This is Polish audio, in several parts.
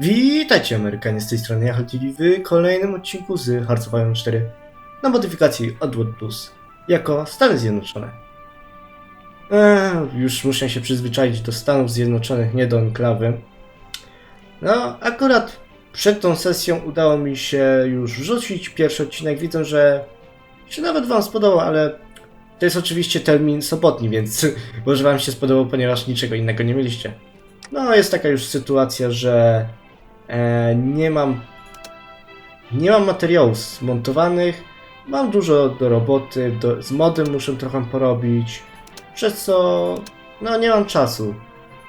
Witajcie Amerykanie z tej strony TV w kolejnym odcinku z Hearts of Iron 4 na modyfikacji Odward Plus jako Stany Zjednoczone. Eee, już muszę się przyzwyczaić do Stanów Zjednoczonych, nie do enklawy. No, akurat przed tą sesją udało mi się już wrzucić pierwszy odcinek. Widzę, że się nawet Wam spodobał, ale to jest oczywiście termin sobotni, więc może Wam się spodobał, ponieważ niczego innego nie mieliście. No, jest taka już sytuacja, że e, nie mam nie mam materiałów zmontowanych, mam dużo do roboty, do, z modem muszę trochę porobić, przez co no nie mam czasu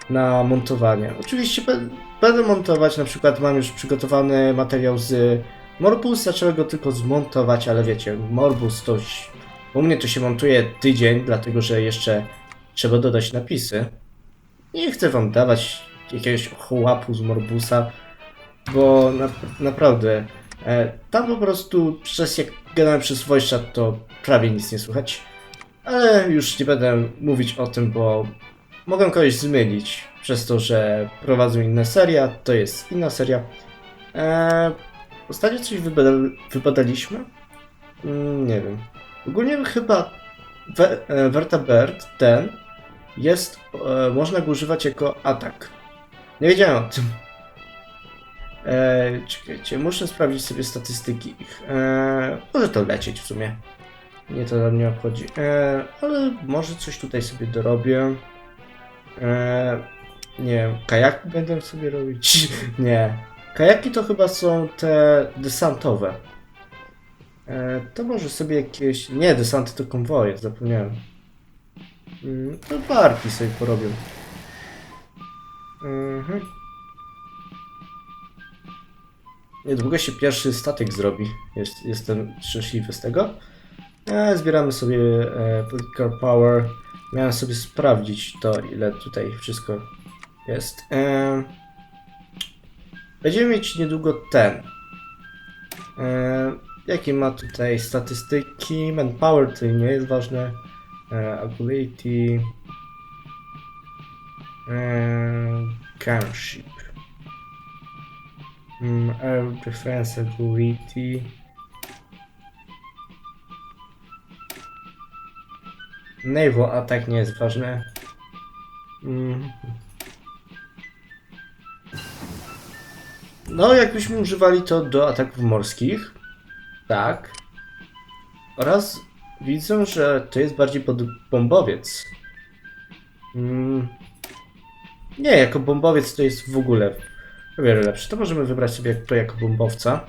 na montowanie. Oczywiście be, będę montować, na przykład mam już przygotowany materiał z Morbusa, trzeba go tylko zmontować, ale wiecie, Morbus to u mnie to się montuje tydzień, dlatego że jeszcze trzeba dodać napisy. Nie chcę wam dawać jakiegoś chłapu z Morbusa, bo na, naprawdę e, tam po prostu przez jak gadałem przez chat to prawie nic nie słychać. Ale już nie będę mówić o tym, bo mogę kogoś zmylić przez to, że prowadzą inne seria, to jest inna seria. E, ostatnio coś wybada, wybadaliśmy? Mm, nie wiem. Ogólnie chyba We, e, ten jest, e, można go używać jako atak. Nie wiedziałem o tym. E, czekajcie, muszę sprawdzić sobie statystyki ich. E, może to lecieć w sumie. Nie to mnie obchodzi. E, ale może coś tutaj sobie dorobię. E, nie wiem, kajaki będę sobie robić? nie. Kajaki to chyba są te desantowe. E, to może sobie jakieś... Nie, desanty to konwoje, zapomniałem. Mm, To barki sobie porobią. Mhm. Niedługo się pierwszy statek zrobi. Jest, jestem szczęśliwy z tego. E, zbieramy sobie e, political power. Miałem sobie sprawdzić to, ile tutaj wszystko jest. E, będziemy mieć niedługo ten. E, jakie ma tutaj statystyki? Manpower to nie jest ważne. E, ability. E. Mm, Air Defense Ability. Naval Attack nie jest ważne. Mm. No, jakbyśmy używali to do ataków morskich. Tak. Oraz widzę, że to jest bardziej pod bombowiec. Mm. Nie, jako bombowiec to jest w ogóle o wiele lepsze. To możemy wybrać sobie to jako bombowca.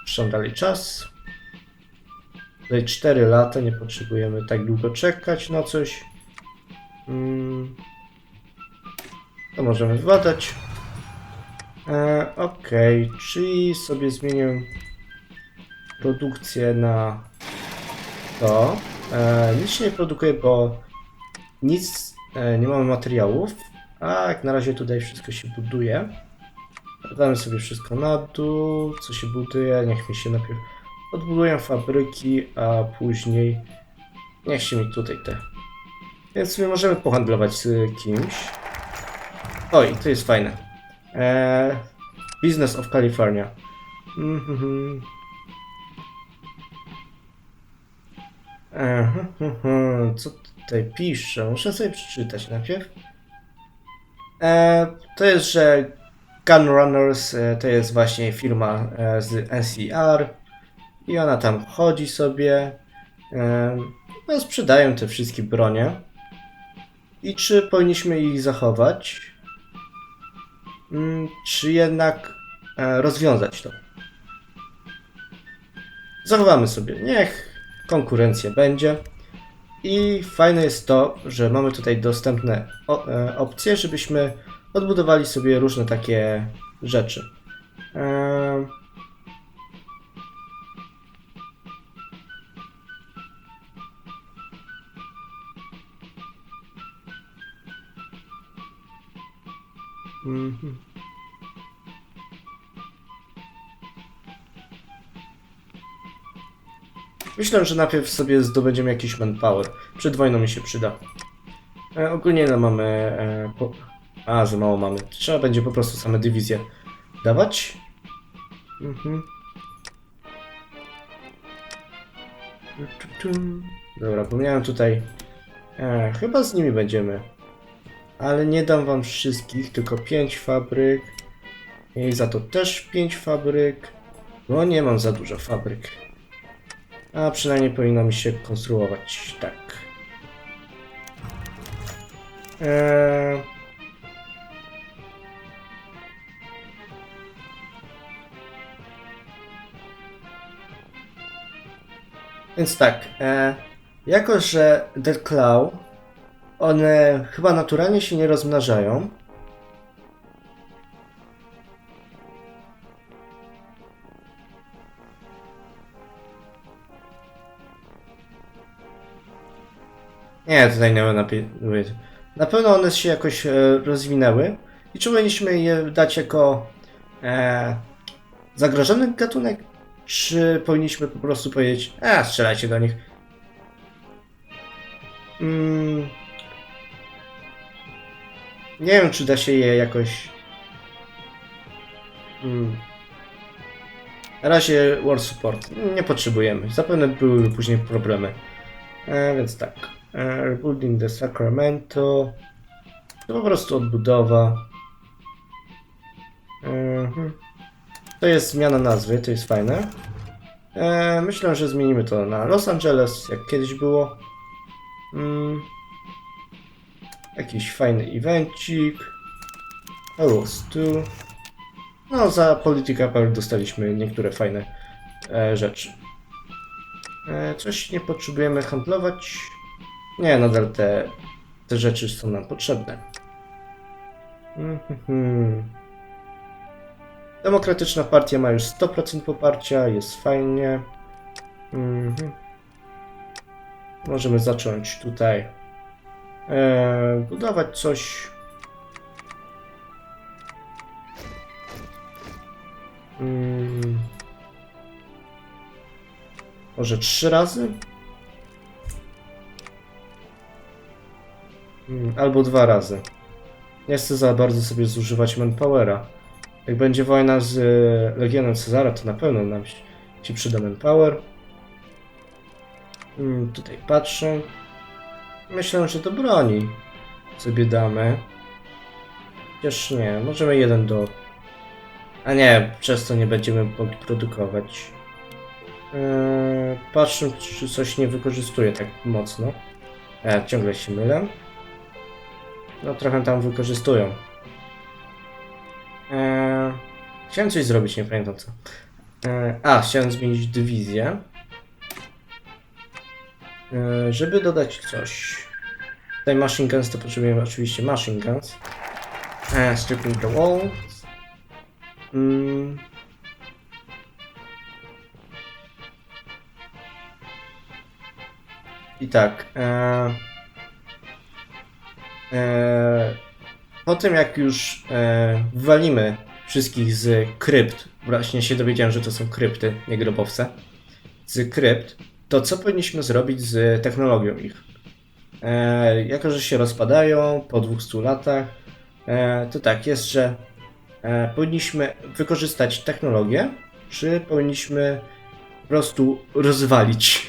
Puszczam dalej czas. Tutaj 4 lata, nie potrzebujemy tak długo czekać na coś. Mm. To możemy władać. E, ok, czyli sobie zmienię produkcję na to. E, nic nie produkuje, bo nic, e, nie mamy materiałów. A jak na razie tutaj wszystko się buduje. Damy sobie wszystko na dół, co się buduje, niech mi się najpierw odbudują fabryki, a później niech się mi tutaj te. Więc my możemy pohandlować z kimś. Oj, to jest fajne. Eee, Business of California. Aha, aha, Co tutaj pisze? Muszę sobie przeczytać najpierw. Eee, to jest, że Gunrunners e, to jest właśnie firma e, z NCR i ona tam chodzi sobie, e, no sprzedają te wszystkie bronie. I czy powinniśmy ich zachować, Mm, czy jednak rozwiązać to? Zachowamy sobie, niech konkurencja będzie. I fajne jest to, że mamy tutaj dostępne opcje, żebyśmy odbudowali sobie różne takie rzeczy. Mhm. Myślę, że najpierw sobie zdobędziemy jakiś manpower. Przed wojną mi się przyda. E, ogólnie no mamy... E. A, za mało mamy. Trzeba będzie po prostu same dywizje dawać. Mhm. Dobra, pomniałem tutaj. E, chyba z nimi będziemy. Ale nie dam wam wszystkich, tylko 5 fabryk. I za to też 5 fabryk. Bo nie mam za dużo fabryk. A przynajmniej powinno mi się konstruować tak. Eee... Więc tak, e, jako że The Claw, one chyba naturalnie się nie rozmnażają. Nie, tutaj nie ma Na pewno one się jakoś e, rozwinęły i czy powinniśmy je dać jako e, zagrożony gatunek, czy powinniśmy po prostu powiedzieć, a strzelajcie do nich. Mm, nie wiem, czy da się je jakoś. Mm. Na razie War Support nie potrzebujemy. Zapewne były później problemy. E, więc tak. E, Rebuilding the Sacramento. To po prostu odbudowa. Mhm. To jest zmiana nazwy, to jest fajne. E, myślę, że zmienimy to na Los Angeles, jak kiedyś było. Mm. Jakiś fajny evencik. 2. No, za Politica Power dostaliśmy niektóre fajne e, rzeczy. E, coś nie potrzebujemy handlować. Nie, nadal te, te rzeczy są nam potrzebne. Mhm. Demokratyczna partia ma już 100% poparcia, jest fajnie. Mhm. Możemy zacząć tutaj e, budować coś. Mm. Może trzy razy? Mm, Albo dwa razy. Nie chcę za bardzo sobie zużywać manpowera. Jak będzie wojna z e, Legionem Cezara, to na pewno nam się, się przyda manpower. Mm, tutaj patrzę. Myślę, że do broni sobie damy. Chociaż nie, możemy jeden do... A nie, przez to nie będziemy produkować. Eee, patrzę, czy coś nie wykorzystuje tak mocno. E, ciągle się mylę. No trochę tam wykorzystują. Eee, chciałem coś zrobić, nie pamiętam co. Eee, a, chciałem zmienić dywizję. Eee, żeby dodać coś. Tutaj machine guns to potrzebujemy oczywiście machine guns. Eee, stripping the. Mm. I tak. Eee, eee, po tym jak już e, wywalimy wszystkich z krypt, właśnie się dowiedziałem, że to są krypty, nie grobowce, z krypt, to co powinniśmy zrobić z technologią ich? E, jako, że się rozpadają po 200 latach, e, to tak jest, że e, powinniśmy wykorzystać technologię, czy powinniśmy po prostu rozwalić,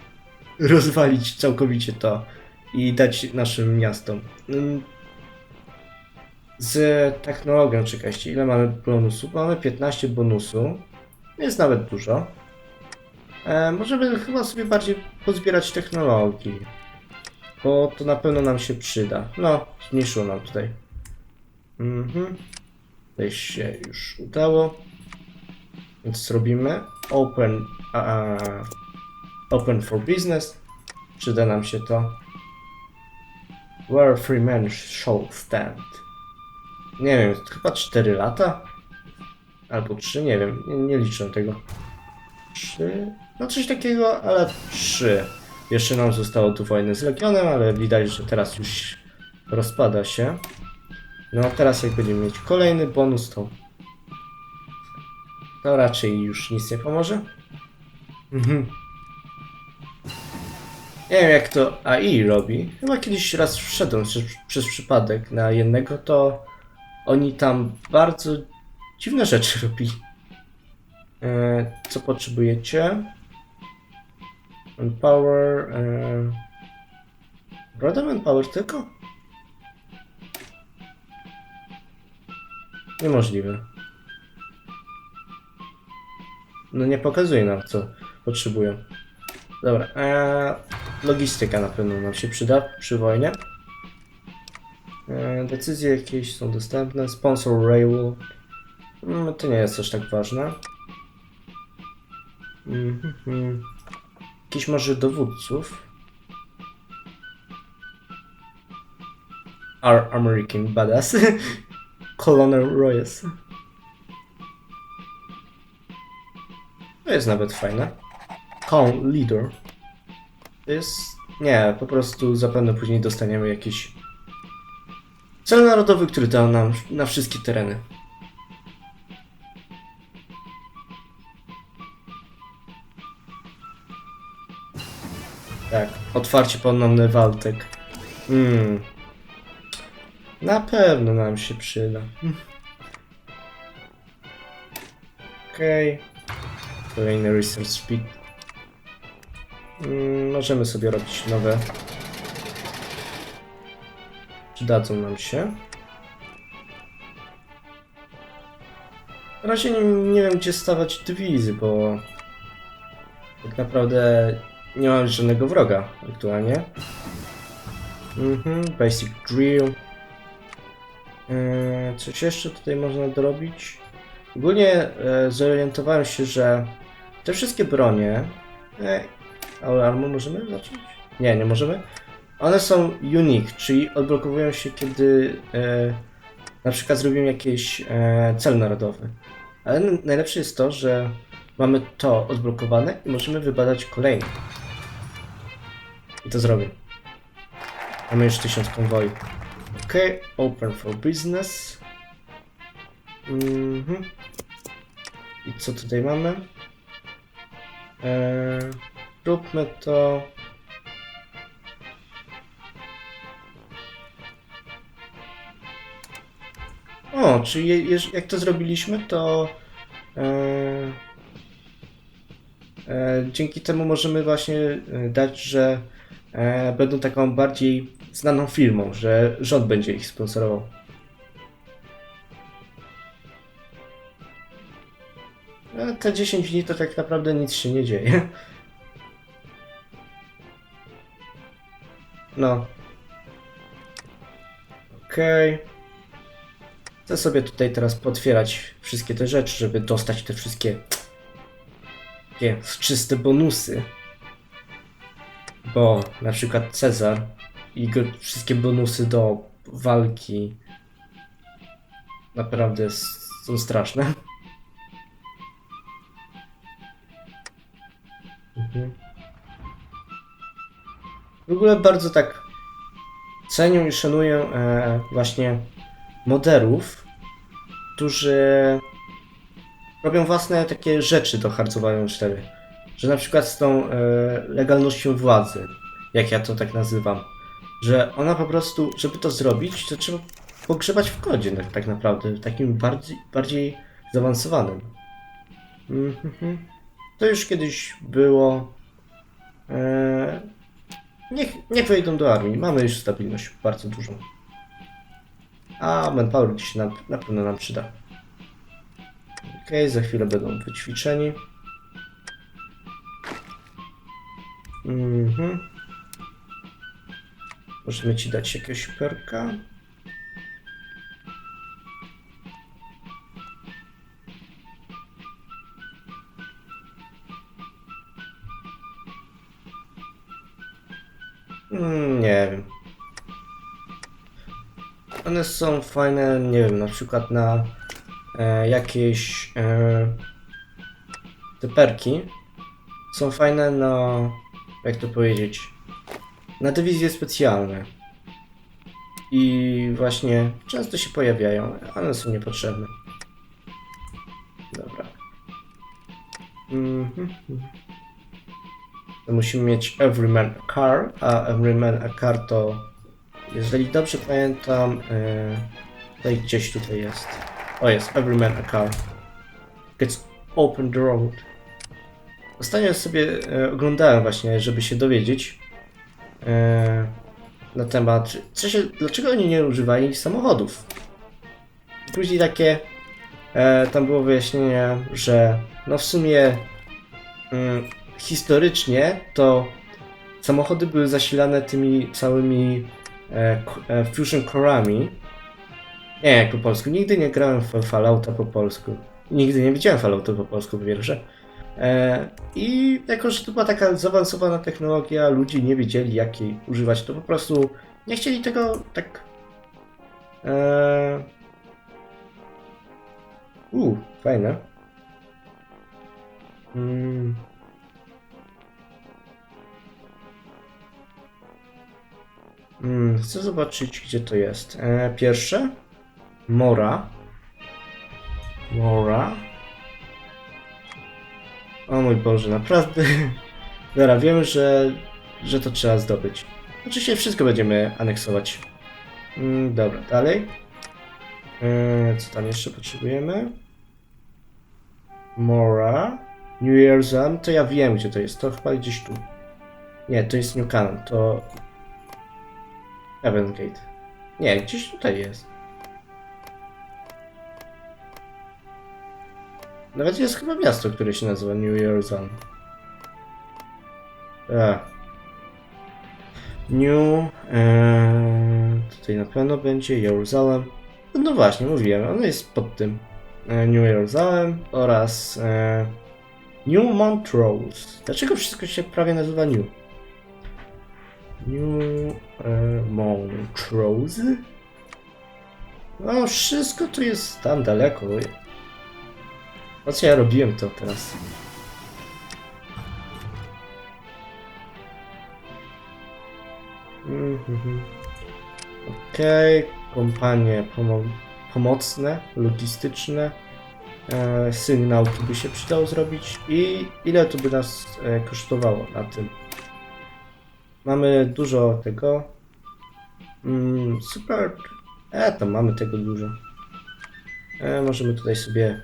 rozwalić całkowicie to i dać naszym miastom. Z technologią, czekajcie, ile mamy bonusów? Mamy 15 bonusu. Jest nawet dużo. E, możemy chyba sobie bardziej pozbierać technologii. Bo to na pewno nam się przyda. No, zmniejszyło nam tutaj. Mhm. Tutaj się już udało. Więc zrobimy open, a, open for business. Przyda nam się to. Where free men shall stand. Nie wiem, chyba 4 lata? Albo 3, nie wiem, nie, nie liczę tego. 3? No coś takiego, ale 3. Jeszcze nam zostało tu wojny z Legionem, ale widać, że teraz już rozpada się. No a teraz jak będziemy mieć kolejny bonus, to to raczej już nic nie pomoże. Mhm. Nie wiem jak to AI robi. Chyba kiedyś raz wszedłem przez, przez przypadek na jednego, to oni tam bardzo dziwne rzeczy robi. E, co potrzebujecie? Manpower. E... Prawda manpower tylko? Niemożliwe. No nie pokazuje nam, co potrzebują. Dobra, e, logistyka na pewno nam się przyda przy wojnie. E, decyzje jakieś są dostępne. Sponsor Rail. Mm, to nie jest aż tak ważne. Mhm. Jakiś może dowódców. Our American Badass. Colonel Royce. To jest nawet fajne. Con Leader. To jest... Nie, po prostu zapewne później dostaniemy jakiś cel narodowy, który da nam na wszystkie tereny. Tak, otwarcie ponowny Waltek. Hmm. Na pewno nam się przyda. Okej. Kolejny research speed. Mm, możemy sobie robić nowe. Przydadzą nam się. Na razie nie, nie wiem gdzie stawiać dywizy, bo tak naprawdę nie mam żadnego wroga aktualnie. Mhm, basic drill. Eee, Coś jeszcze tutaj można dorobić? Ogólnie e, zorientowałem się, że te wszystkie bronie. E, ale armor możemy zacząć? Nie, nie możemy. One są unique, czyli odblokowują się, kiedy e, na przykład zrobimy jakiś e, cel narodowy. Ale najlepsze jest to, że mamy to odblokowane i możemy wybadać kolejne. I to zrobię. Mamy już 1000 konwoi. Ok, open for business. Mhm. I co tutaj mamy? Eee, róbmy to. O, czyli je, jeż- jak to zrobiliśmy, to eee, e, dzięki temu możemy właśnie e, dać, że e, będą taką bardziej znaną firmą, że rząd będzie ich sponsorował. E, Te 10 dni to tak naprawdę nic się nie dzieje. No. Okej. Chcę sobie tutaj teraz potwierać wszystkie te rzeczy, żeby dostać te wszystkie takie czyste bonusy. Bo na przykład Cezar i jego wszystkie bonusy do walki naprawdę są straszne. Mhm. W ogóle bardzo tak cenię i szanuję e, właśnie moderów, którzy robią własne takie rzeczy do Iron 4. Że na przykład z tą e, legalnością władzy, jak ja to tak nazywam, że ona po prostu, żeby to zrobić, to trzeba pogrzebać w kodzie tak, tak naprawdę, takim bardziej, bardziej zaawansowanym. Mhm. To już kiedyś było. E, niech, niech wejdą do armii. Mamy już stabilność bardzo dużą. A manpower gdzieś na, na pewno nam przyda. Okej, za chwilę będą wyćwiczeni. Mhm. Możemy ci dać jakiegoś perka. Mm, nie wiem. One są fajne, nie wiem, na przykład na e, jakieś e, te perki są fajne na, jak to powiedzieć, na dywizje specjalne. I właśnie często się pojawiają, one są niepotrzebne. Dobra. To musimy mieć Everyman a Car, a Everyman a Car to, jeżeli dobrze pamiętam, tutaj gdzieś tutaj jest. O jest, every man a car. Let's open the road. Ostatnio sobie e, oglądałem właśnie, żeby się dowiedzieć e, na temat, co się, dlaczego oni nie używali samochodów. Później takie, tam było wyjaśnienie, że no w sumie mm, historycznie to samochody były zasilane tymi całymi fusion core'ami. Nie, jak po polsku. Nigdy nie grałem w Fallouta po polsku. Nigdy nie widziałem Fallouta po polsku, po pierwsze. E, I jako, że to była taka zaawansowana technologia, ludzie nie wiedzieli jak jej używać, to po prostu nie chcieli tego tak... E... U, fajne. Mm. Mm, chcę zobaczyć, gdzie to jest. E, pierwsze. Mora. Mora. O mój Boże, naprawdę. Dobra, wiemy, że, że to trzeba zdobyć. Oczywiście wszystko będziemy aneksować. Mm, dobra, dalej. E, co tam jeszcze potrzebujemy? Mora. New Year's Eve, to ja wiem, gdzie to jest. To chyba gdzieś tu. Nie, to jest New Canaan, to Heaven's Gate. Nie, gdzieś tutaj jest. Nawet jest chyba miasto, które się nazywa New Eve. A. New... E, tutaj na pewno będzie Jeruzalem. No właśnie, mówiłem, ono jest pod tym. E, New Jerusalem oraz e, New Montrose. Dlaczego wszystko się prawie nazywa New? New e, Montrose? No, wszystko tu jest tam daleko. Po co ja robiłem to teraz? Mhm. Okej, kompanie pomo pomocne, logistyczne. E, sygnał tu by się przydało zrobić i ile to by nas e, kosztowało na tym. Mamy dużo tego. Mm, super. E, tam mamy tego dużo. E, możemy tutaj sobie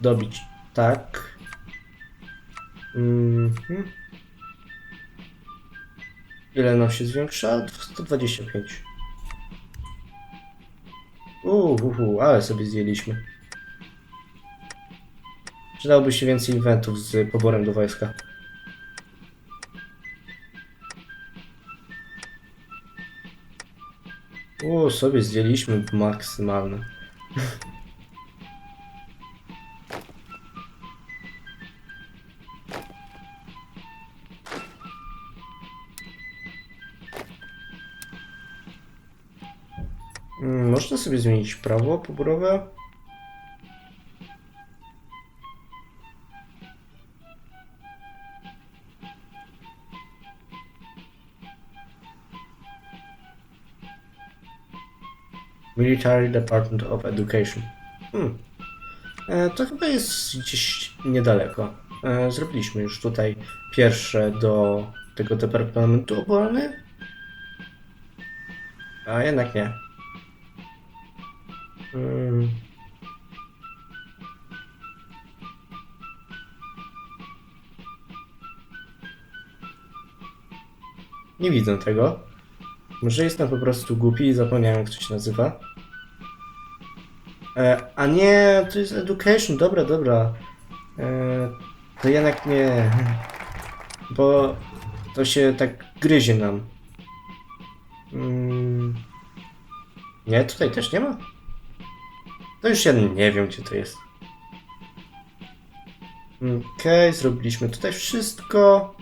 dobić tak. Mhm. Ile nam się zwiększa? 125. Uuu, uhu, ale sobie zjęliśmy. Przydałoby się więcej inventów z poborem do wojska. Sobie zdjęliśmy maksymalne. Mm, Można sobie zmienić prawo poborowe? Military Department of Education. Hmm. E, to chyba jest gdzieś niedaleko. E, zrobiliśmy już tutaj pierwsze do tego Departamentu Obrony. A jednak nie. Hmm. Nie widzę tego. Może jestem po prostu głupi i zapomniałem jak to się nazywa. E, a nie, to jest education, dobra, dobra. E, to jednak nie. Bo to się tak gryzie nam. Mm. Nie, tutaj też nie ma? To już ja nie wiem, gdzie to jest. Okej, zrobiliśmy tutaj wszystko.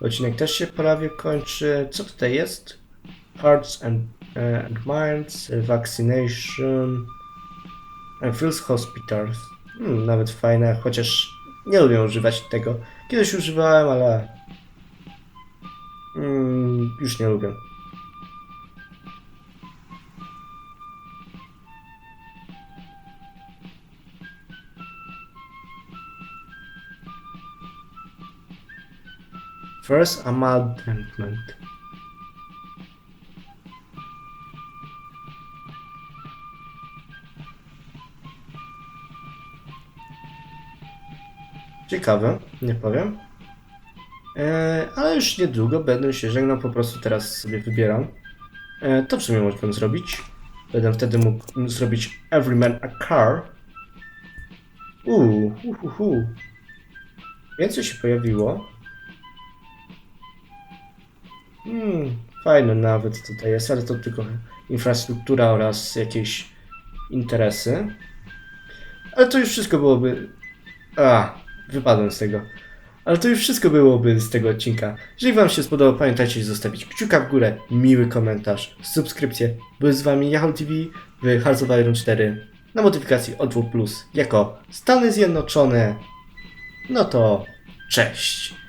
Odcinek też się prawie kończy. Co tutaj jest? Hearts and, uh, and Minds, uh, Vaccination, and Fields Hospitals. Hmm, nawet fajne, chociaż nie lubię używać tego. Kiedyś używałem, ale mm, już nie lubię. First Amendment. Ciekawe, nie powiem. E, ale już niedługo będę się żegnał, po prostu teraz sobie wybieram. E, to w sumie mógłbym zrobić. Będę wtedy mógł zrobić Every Man a Car. Uuu, hu, hu, hu. Więcej się pojawiło. Hmm, fajne nawet tutaj jest, ale to tylko infrastruktura oraz jakieś interesy. Ale to już wszystko byłoby. A, wypadłem z tego. Ale to już wszystko byłoby z tego odcinka. Jeżeli Wam się spodobał, pamiętajcie zostawić kciuka w górę, miły komentarz, subskrypcję. Był z Wami Yahoo TV w Hearts of Iron 4 na modyfikacji O2 Plus jako Stany Zjednoczone. No to cześć.